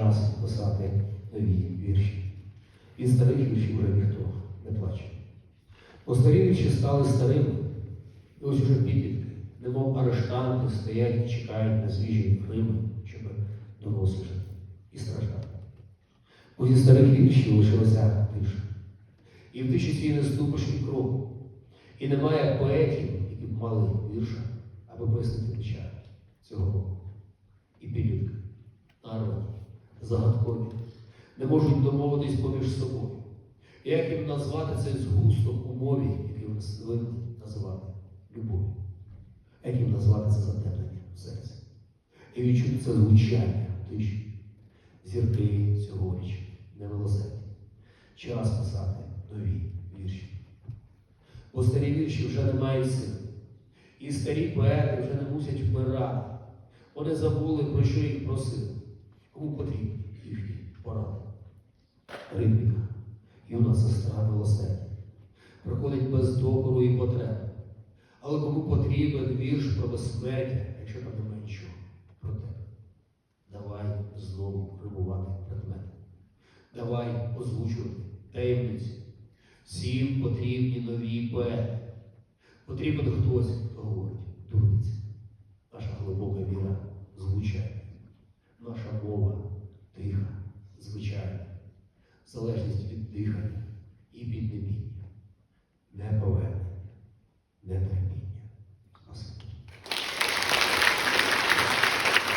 час писати нові вірші. Від старих віршів вже ніхто не плаче. Постарівши стали старими, і ось уже підлітки, немов арештанти, стоять і чекають на свіжі Рими, щоб дорослішати і страждати. Бо зі старих віршів лишилася тиша. І в тиші цій не ступиш і кроку. І немає поетів, які б мали вірша, аби пояснити печаль цього року. І підлітки, загадкові, не можуть домовитись поміж собою. Як їм назвати цей згусток у мові, який вони звикли називати любов'ю? Як їм назвати це затемнення в серці? І відчути це звучання тиші. Зірки цьогоріч немилосердні. Час писати нові вірші. Бо старі вірші вже не мають сили. І старі поети вже не мусять вмирати. Вони забули, про що їх просили. Кому потрібні їхні поради. Рибніка, юна сестра милосердя, приходить без докору і потреби. Але кому потрібен вірш про безсмертя, якщо там немає нічого про тебе? Давай знову римувати предмети. Давай озвучувати таємниці. Всім потрібні нові поети. Потрібен хтось, хто говорить дурниці. Залежність від дихання і піднебіння. Не